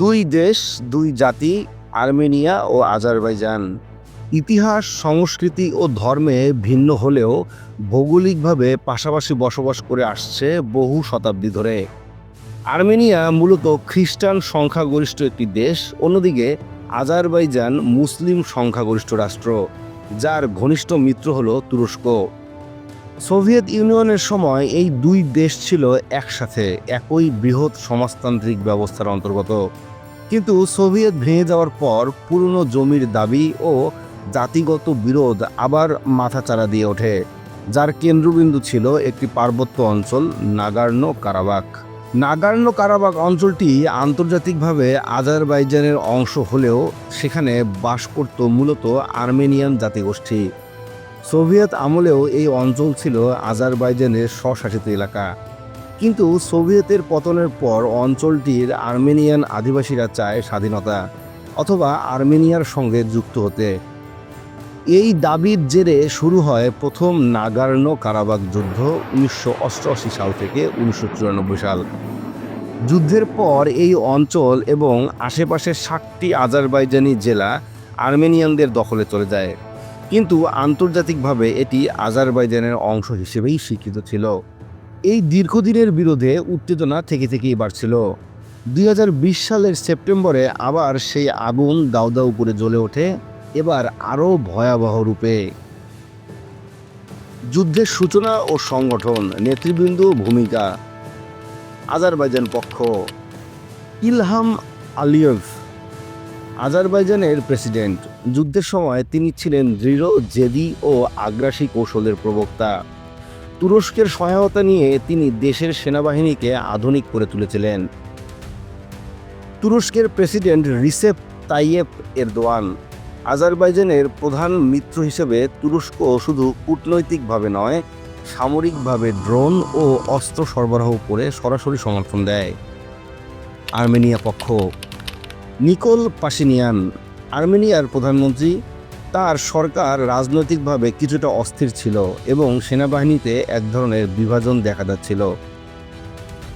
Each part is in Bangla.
দুই দেশ, দুই জাতি, আর্মেনিয়া ও আজারবাইজান। ইতিহাস, সংস্কৃতি ও ধর্মে ভিন্ন হলেও ভৌগোলিকভাবে পাশাপাশি বসবাস করে আসছে বহু শতাব্দী ধরে। আর্মেনিয়া মূলত খ্রিস্টান সংখ্যাগরিষ্ঠ একটি দেশ, অন্যদিকে আজারবাইজান মুসলিম সংখ্যাগরিষ্ঠ রাষ্ট্র, যার ঘনিষ্ঠ মিত্র হল তুরস্ক। সোভিয়েত ইউনিয়নের সময় এই দুই দেশ ছিল একসাথে, একই বৃহৎ সমাজতান্ত্রিক ব্যবস্থার অন্তর্গত। কিন্তু সোভিয়েত ভেঙে যাওয়ার পর পুরনো জমির দাবি ও জাতিগত বিরোধ আবার মাথাচাড়া দিয়ে ওঠে, যার কেন্দ্রবিন্দু ছিল একটি পার্বত্য অঞ্চল নাগার্নো কারাবাক নাগার্নো কারাবাক অঞ্চলটি আন্তর্জাতিকভাবে আজারবাইজানের অংশ হলেও সেখানে বাস করত মূলত আর্মেনিয়ান জাতিগোষ্ঠী। সোভিয়েত আমলেও এই অঞ্চল ছিল আজারবাইজানের স্বশাসিত এলাকা। কিন্তু সোভিয়েতের পতনের পর অঞ্চলটির আর্মেনিয়ান আদিবাসীরা চায় স্বাধীনতা অথবা আর্মেনিয়ার সঙ্গে যুক্ত হতে। এই দাবির জেরে শুরু হয় প্রথম নাগার্নো কারাবাগ যুদ্ধ উনিশশো অষ্টআশি সাল থেকে উনিশশো চুরানব্বই সাল। যুদ্ধের পর এই অঞ্চল এবং আশেপাশের ষাটটি আজারবাইজানি জেলা আর্মেনিয়ানদের দখলে চলে যায়। কিন্তু আন্তর্জাতিকভাবে এটি আজারবাইজানের অংশ হিসেবেই স্বীকৃত ছিল। এই দীর্ঘদিনের বিরোধে উত্তেজনা থেকে থেকেই বাড়ছিল। দুই হাজার বিশ সালের সেপ্টেম্বরে আবার সেই আগুন দাউ দাউ করে জ্বলে ওঠে, এবার আরও ভয়াবহ রূপে। যুদ্ধের সূচনা ও সংগঠন নেতৃবৃন্দ ভূমিকা। আজারবাইজান পক্ষ। ইলহাম আলিয়েভ আজারবাইজানের প্রেসিডেন্ট। যুদ্ধের সময় তিনি ছিলেন দৃঢ়, জেদি ও আগ্রাসী কৌশলের প্রবক্তা। তুরস্কের সহায়তা নিয়ে তিনি দেশের সেনাবাহিনীকে আধুনিক করে তুলেছিলেন। তুরস্কের প্রেসিডেন্ট রিসেপ তাইয়েপ এরদোয়ান আজারবাইজানের প্রধান মিত্র হিসেবে তুরস্ক শুধু কূটনৈতিকভাবে নয়, সামরিকভাবে ড্রোন ও অস্ত্র সরবরাহ করে সরাসরি সমর্থন দেয়। আর্মেনিয়া পক্ষ নিকোল পাশিনিয়ান, আর্মেনিয়ার প্রধানমন্ত্রী, তার সরকার রাজনৈতিকভাবে কিছুটা অস্থির ছিল এবং সেনাবাহিনীতে এক ধরনের বিভাজন দেখা যাচ্ছিল।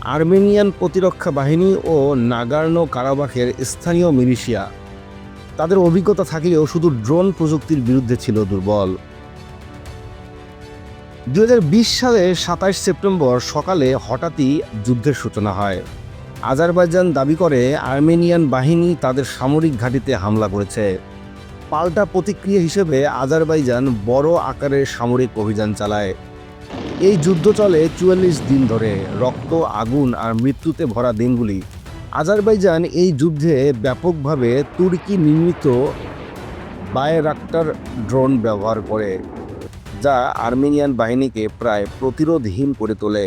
আর্মেনিয়ান প্রতিরক্ষা বাহিনী ও নাগার্নো কারাবাখের স্থানীয় মিলিশিয়া, তাদের অভিজ্ঞতা থাকলেও শুধু ড্রোন প্রযুক্তির বিরুদ্ধে ছিল দুর্বল। দুহাজার বিশ সালে সাতাশ সেপ্টেম্বর সকালে হঠাৎই যুদ্ধের সূচনা হয়। আজারবাইজান দাবি করে আর্মেনিয়ান বাহিনী তাদের সামরিক ঘাঁটিতে হামলা করেছে। পাল্টা প্রতিক্রিয়া হিসেবে আজারবাইজান বড় আকারের সামরিক অভিযান চালায়। এই যুদ্ধ চলে চুয়াল্লিশ দিন ধরে, রক্ত, আগুন আর মৃত্যুতে ভরা দিনগুলি। আজারবাইজান এই যুদ্ধে ব্যাপকভাবে তুর্কি নির্মিত বায়রাক্টার ড্রোন ব্যবহার করে, যা আর্মেনিয়ান বাহিনীকে প্রায় প্রতিরোধহীন করে তোলে।